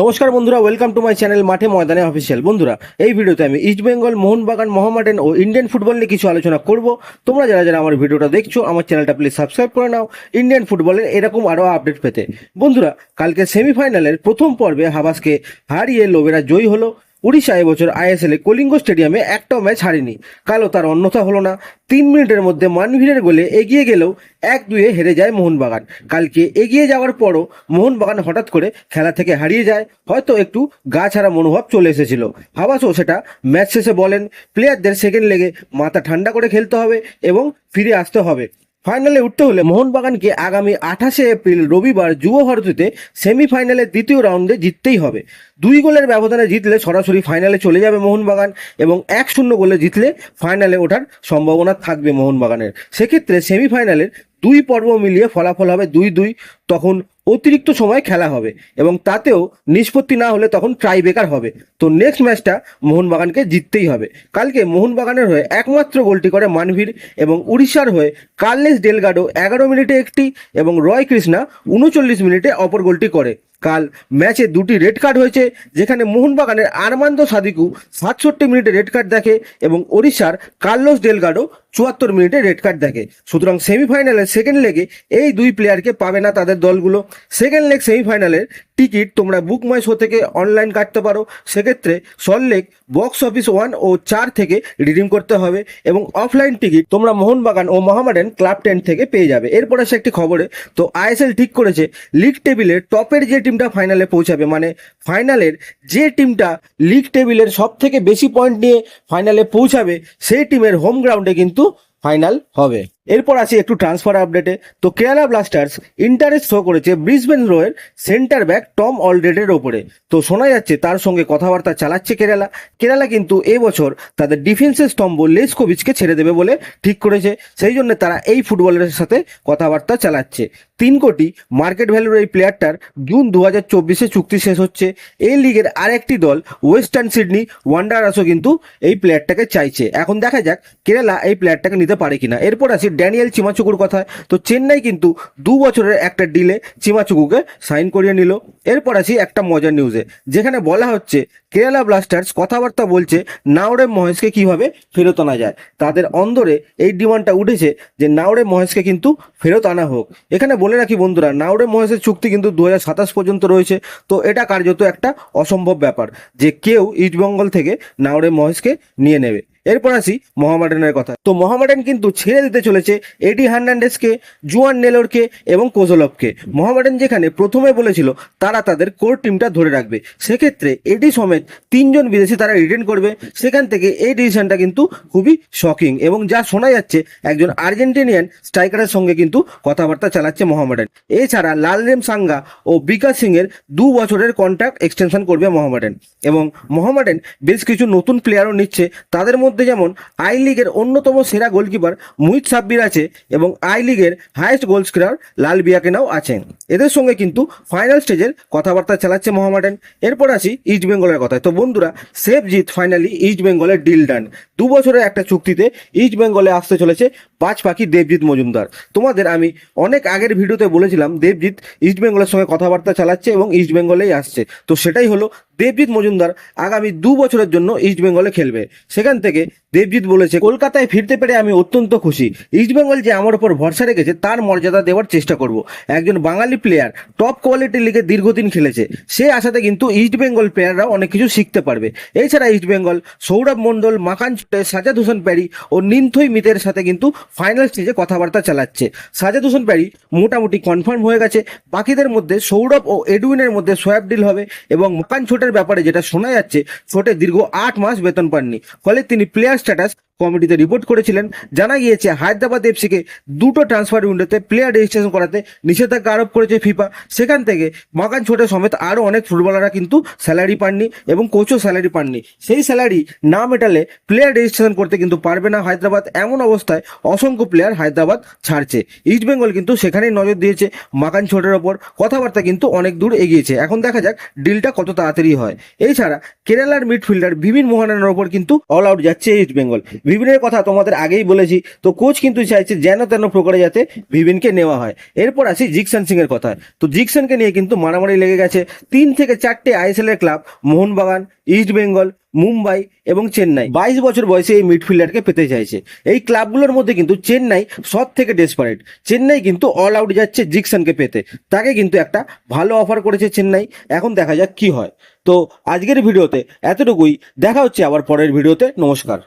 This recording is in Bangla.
নমস্কার বন্ধুরা ওয়েলকাম টু মাই চ্যানেল মাঠে ময়দানে অফিসিয়াল বন্ধুরা, এই ভিডিওতে আমি ইস্ট বেঙ্গল মোহনবাগান, মোহামেডান ও ইন্ডিয়ান ফুটবল নিয়ে কিছু আলোচনা করব। তোমরা যারা যারা আমার ভিডিওটা দেখছ, আমার চ্যানেলটা প্লিজ সাবস্ক্রাইব করে নাও। ইন্ডিয়ান ফুটবলের এরকম আরও আপডেট পেতে। বন্ধুরা, কালকে সেমিফাইনালের প্রথম পর্বে হাবাসকে হারিয়ে লোবেরা জয়ী হলো। উড়িষ্যা এবছর আইএসএল কলিঙ্গ স্টেডিয়ামে একটাও ম্যাচ হারেনি। কালো তার অন্যথা হলো না। তিন মিনিটের মধ্যে মানভীরের গোলে এগিয়ে গেলেও এক দুয়ে হেরে যায় মোহনবাগান। কালকে এগিয়ে যাওয়ার পরও মোহনবাগান হঠাৎ করে খেলা থেকে হারিয়ে যায়, হয়তো একটু গা ছাড়া মনোভাব চলে এসেছিল। হাবাসও সেটা ম্যাচ শেষে বলেন, প্লেয়ারদের সেকেন্ড লেগে মাথা ঠান্ডা করে খেলতে হবে এবং ফিরে আসতে হবে। ফাইনালে উঠতে হলে মোহনবাগানকে আগামী আঠাশে এপ্রিল রবিবার যুব ভারতীতে সেমিফাইনালের দ্বিতীয় রাউন্ডে জিততেই হবে। দুই গোলের ব্যবধানে জিতলে সরাসরি ফাইনালে চলে যাবে মোহনবাগান এবং এক শূন্য গোলে জিতলে ফাইনালে ওঠার সম্ভাবনা থাকবে মোহনবাগানের। সেক্ষেত্রে সেমিফাইনালের দুই পর্ব মিলিয়ে ফলাফল হবে দুই দুই, তখন অতিরিক্ত সময় খেলা হবে এবং তাতেও নিষ্পত্তি না হলে তখন ট্রাই বেকার হবে। তো নেক্সট ম্যাচটা মোহনবাগানকে জিততেই হবে। কালকে মোহনবাগানের হয়ে একমাত্র গোলটি করে মানভীর এবং উড়িষ্যার হয়ে কার্লেস ডেলগাডো এগারো মিনিটে একটি এবং রয় কৃষ্ণা উনচল্লিশ মিনিটে অপর গোলটি করে। কাল ম্যাচে দুটি রেড কার্ড হয়েছে, যেখানে মোহনবাগানের আরমান্দ সাদিকু সাতষট্টি মিনিটে রেড কার্ড দেখে এবং ওড়িশার কার্লোস ডেলগাডো চুয়াত্তর মিনিটে রেড কার্ড দেখে। সুতরাং সেমিফাইনালের সেকেন্ড লেগে এই দুই প্লেয়ারকে পাবে না তাদের দলগুলো। সেকেন্ড লেগ সেমিফাইনালের টিকিট তোমরা বুক মাই শো থেকে অনলাইন কাটতে পারো। সেক্ষেত্রে সল্টলেক বক্স অফিস ওয়ান ও চার থেকে রিডিম করতে হবে এবং অফলাইন টিকিট তোমরা মোহনবাগান ও মোহামেডান ক্লাব টেন থেকে পেয়ে যাবে। এরপর আসে একটি খবরে, তো আইএসএল ঠিক করেছে লিগ টেবিলের টপের যে টিমটা ফাইনালে পৌঁছাবে। মানে ফাইনালের যে টিমটা লিগ টেবিলের সব থেকে বেশি পয়েন্ট নিয়ে ফাইনালে পৌঁছাবে, সেই টিমের হোম গ্রাউন্ডে কিন্তু ফাইনাল হবে। এরপর আসি একটু ট্রান্সফার আপডেটে তো কেরালা ব্লাস্টার্স ইন্টারেস্ট শো করেছে ব্রিসবেন রোয়ের সেন্টার ব্যাক টম অলডেডের ওপরে। তো শোনা যাচ্ছে তার সঙ্গে কথাবার্তা চালাচ্ছে কেরালা কেরালা কিন্তু এবছর তাদের ডিফেন্সের স্তম্ভ লেসকোভিচকে ছেড়ে দেবে বলে ঠিক করেছে। সেই জন্য তারা এই ফুটবলের সাথে কথাবার্তা চালাচ্ছে। তিন কোটি মার্কেট ভ্যালুর এই প্লেয়ারটার জুন দু হাজার চব্বিশে চুক্তি শেষ হচ্ছে। এই লিগের আরেকটি দল ওয়েস্টার্ন সিডনি ওয়ান্ডারাসও কিন্তু এই প্লেয়ারটাকে চাইছে। এখন দেখা যাক কেরালা এই প্লেয়ারটাকে নিতে পারে কিনা। এরপর আসি ড্যানিয়েল চিমাচুকুর কথায়। তো চেন্নাই কিন্তু দু বছরের একটা ডিলে চিমাচুকুকে সাইন করিয়ে নিল। এরপর আসি একটা মজার নিউজে যেখানে বলা হচ্ছে, কেরালা ব্লাস্টার্স কথাবার্তা বলছে নাওরে মহেশকে কীভাবে ফেরত আনা যায়। তাদের অন্দরে এই ডিমান্ডটা উঠেছে যে নাওরে মহেশকে কিন্তু ফেরত আনা হোক। এখানে বলে রাখি বন্ধুরা নাওরে মহেশের চুক্তি কিন্তু দু পর্যন্ত রয়েছে। তো এটা কার্যত একটা অসম্ভব ব্যাপার যে, কেউ ইস্টবেঙ্গল থেকে নাওরে মহেশকে নিয়ে নেবে। এরপর আসি মোহামেডানের কথা। তো মোহামেডান কিন্তু ছেড়ে দিতে চলেছে এডি হার্নান্ডেসকে জুয়ান নেলোরকে এবং কোজলভকে। মোহামেডান যেখানে প্রথমে বলেছিল তারা তাদের কোর টিমটা ধরে রাখবে। সেক্ষেত্রে এডি সমেত তিনজন বিদেশি তারা রিটেন করবে। সেখান থেকে এই ডিসিশনটা কিন্তু খুবই শকিং এবং যা শোনা যাচ্ছে একজন আর্জেন্টিনিয়ান স্ট্রাইকারের সঙ্গে কিন্তু কথাবার্তা চালাচ্ছে মোহামেডান। এছাড়া লালরেম সাঙ্গা ও বিকাশ সিং এর দু বছরের কন্ট্রাক্ট এক্সটেনশন করবে মোহামেডান। এবং মোহামেডান বেশ কিছু নতুন প্লেয়ারও নিচ্ছে। তাদের মধ্যে যেমন আই লিগের অন্যতম সেরা গোলকিপার মুহিত সাব্বির আছে এবং আই লিগের হায়েস্ট গোল স্কোরার লাল বিয়াকেনাও আছেন। এদের সঙ্গে কিন্তু ফাইনাল স্টেজের কথাবার্তা চালাচ্ছে মোহামেডান এরপর আসি ইস্ট বেঙ্গলের কথায়। তো বন্ধুরা, সেফ জিত ফাইনালি ইস্ট বেঙ্গলের ডিল ডান দু বছরের একটা চুক্তিতে ইস্ট বেঙ্গলে আসতে চলেছে পাঁচ পাখি দেবজিৎ মজুমদার। তোমাদের আমি অনেক আগের ভিডিওতে বলেছিলাম, দেবজিৎ ইস্ট বেঙ্গলের সঙ্গে কথাবার্তা চালাচ্ছে এবং ইস্ট বেঙ্গলেই আসছে। তো সেটাই হলো দেবজিৎ মজুমদার আগামী দু বছরের জন্য ইস্ট বেঙ্গলে খেলবে। সেখান থেকে দেবজিৎ বলেছে, কলকাতায় ফিরতে পেরে আমি অত্যন্ত খুশি। ইস্ট বেঙ্গল যে আমার উপর ভরসা রেখেছে, তার মর্যাদা দেওয়ার চেষ্টা করব। একজন বাঙালি প্লেয়ার টপ কোয়ালিটি লিগে দীর্ঘদিন খেলেছে। সে আশাতে কিন্তু ইস্ট বেঙ্গল প্লেয়াররা অনেক কিছু শিখতে পারবে। এছাড়া ইস্ট বেঙ্গল সৌরভ মণ্ডল, মাকান সাজাদ হোসেন প্যারি ও নিন্থই মিতের সাথে কিন্তু ফাইনাল স্টেজে কথাবার্তা চালাচ্ছে। সাজাদ হোসেন প্যারি মোটামুটি কনফার্ম হয়ে গেছে। বাকিদের মধ্যে সৌরভ ও এডুইনের মধ্যে সোয়াব ডিল হবে এবং মাকান ছোটের ব্যাপারে যেটা শোনা যাচ্ছে ছোটে দীর্ঘ আট মাস বেতন পাননি। ফলে তিনি প্লেয়ার স্ট্যাটাস কমিটিতে রিপোর্ট করেছিলেন। জানা গিয়েছে, হায়দ্রাবাদ এফসিকে দুটো ট্রান্সফার উইন্ডোতে প্লেয়ার রেজিস্ট্রেশন করাতে নিষেধাজ্ঞা আরোপ করেছে ফিফা। সেখান থেকে মাকান ছোটে সমেত আরও অনেক ফুটবলাররা কিন্তু স্যালারি পাননি এবং কোচও স্যালারি পাননি। সেই স্যালারি না মেটালে প্লেয়ার রেজিস্ট্রেশন করতে কিন্তু পারবে না হায়দ্রাবাদ। এমন অবস্থায় অসংখ্য প্লেয়ার হায়দ্রাবাদ ছাড়ছে। ইস্ট বেঙ্গল কিন্তু সেখানেই নজর দিয়েছে মাকান ছোটের ওপর। কথাবার্তা কিন্তু অনেক দূর এগিয়েছে। এখন দেখা যাক ডিলটা কত তাড়াতাড়ি হয়। এছাড়া কেরালার মিডফিল্ডার ভিভিন মোহনানের ওপর কিন্তু অল আউট যাচ্ছে ইস্ট ভিভিনের কথা তোমাদের আগেই বলেছি, তো কোচ কিন্তু চাইছে যেন তেন প্রকারে যাতে ভিভিনকে নেওয়া হয়। এরপর আসি জিকসান সিং এর কথা তো জিকসানকে নিয়ে কিন্তু মারামারি লেগে গেছে। তিন থেকে চারটে আইএসএল এর ক্লাব মোহনবাগান ইস্ট বেঙ্গল মুম্বাই এবং চেন্নাই। বাইশ বছর বয়সে এই মিডফিল্ডারকে পেতে চাইছে। এই ক্লাবগুলোর মধ্যে কিন্তু চেন্নাই সব থেকে ডেসপারেট চেন্নাই কিন্তু অল আউট যাচ্ছে জিকসনকে পেতে। তাকে কিন্তু একটা ভালো অফার করেছে চেন্নাই। এখন দেখা যাক কি হয়। তো আজকের ভিডিওতে এতটুকুই। দেখা হচ্ছে আবার পরের ভিডিওতে। নমস্কার।